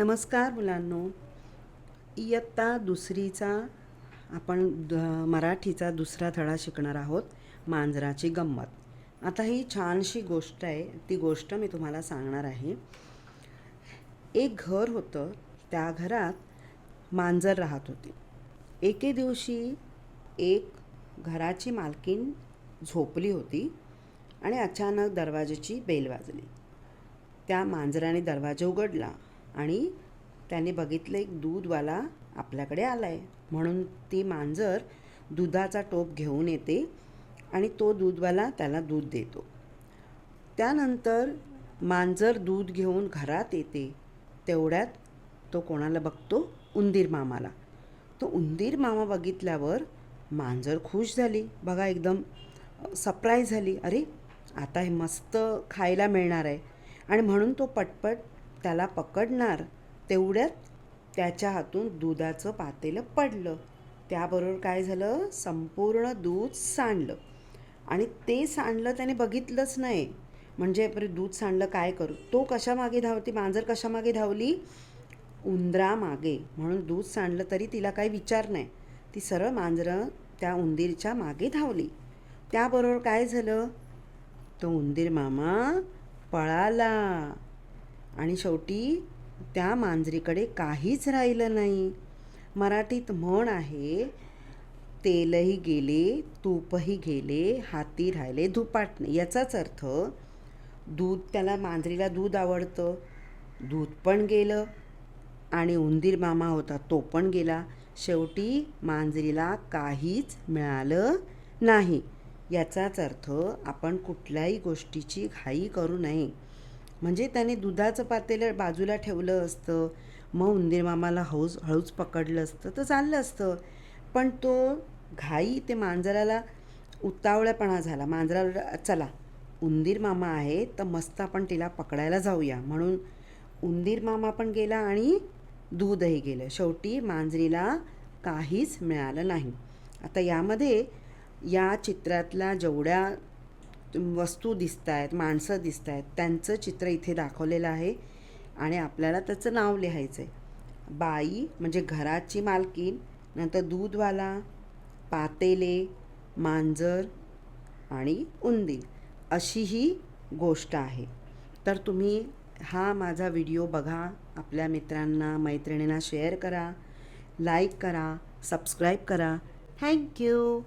नमस्कार मुलांनो. इयत्ता दुसरीचा आपण द मराठीचा दुसरा धडा शिकणार आहोत मांजराची गंमत. आता ही छानशी गोष्ट आहे ती गोष्ट मी तुम्हाला सांगणार आहे. एक घर होतं त्या घरात मांजर राहत होती. एके दिवशी एक घराची मालकीण झोपली होती आणि अचानक दरवाजाची बेल वाजली. त्या मांजराने दरवाजा उघडला. आणि त्याने बघितलं एक दूधवाला आपल्याकडे आला आहे म्हणून ती मांजर दुधाचा टोप घेऊन येते आणि तो दूधवाला त्याला दूध देतो. त्यानंतर मांजर दूध घेऊन घरात येते. तेवढ्यात तो कोणाला बघतो? उंदीर मामाला. तो उंदीर मामा बघितल्यावर मांजर खुश झाली. बघा एकदम सरप्राईज झाली. अरे आता हे मस्त खायला मिळणार आहे. आणि म्हणून तो पटपट त्याला पकडणार. तेवढ्यात त्याच्या हातून दुधाचं पातेलं पडलं. त्याबरोबर काय झालं? संपूर्ण दूध सांडलं. आणि ते सांडलं त्याने बघितलंच नाही. म्हणजे बरे दूध सांडलं काय करू? तो कशामागे धावती? मांजर कशामागे धावली? उंदरामागे म्हणून दूध सांडलं तरी तिला काही विचार नाही. ती सरळ मांजरं त्या उंदीरच्या मागे धावली. त्याबरोबर काय झालं? तो उंदीर मामा पळाला. आणि शेवटी त्या मांजरीकडे काहीच राहिलं नाही. मराठीत म्हण आहे तेलही गेले तूपही गेले हाती राहिले धुपाटणे याचाच अर्थ दूध त्याला मांजरीला दूध आवडतं. दूध पण गेलं आणि उंदीर मामा होता तो पण गेला. शेवटी मांजरीला काहीच मिळालं नाही. याचाच अर्थ आपण कुठल्याही गोष्टीची घाई करू नये. म्हणजे त्याने दुधाचं पातेलं बाजूला ठेवलं असतं मग उंदीर मामाला हौस हळूच पकडलं असतं तर चाललं असतं. पण तो घाई ते मांजराला उतावळ्यापणा झाला. मांजराला चला उंदीर मामा आहे तर मस्त आपण तिला पकडायला जाऊया. म्हणून उंदीर मामा पण गेला आणि दूधही गेलं. शेवटी मांजरीला काहीच मिळालं नाही. आता यामध्ये या चित्रातल्या जेवढ्या वस्तू दिसत आहेत माणसं दिसत आहेत त्यांचं चित्र इथे दाखवलेलं आहे आणि आपल्याला त्याचं नाव लिहायचं आहे बाई म्हणजे घराची मालकीन नंतर दूधवाला पातेले मांजर आणि उंदीर. अशी ही गोष्ट आहे. तर तुम्ही हा माझा व्हिडिओ बघा आपल्या मित्रांना मैत्रिणींना शेअर करा लाईक करा सबस्क्राईब करा. थँक्यू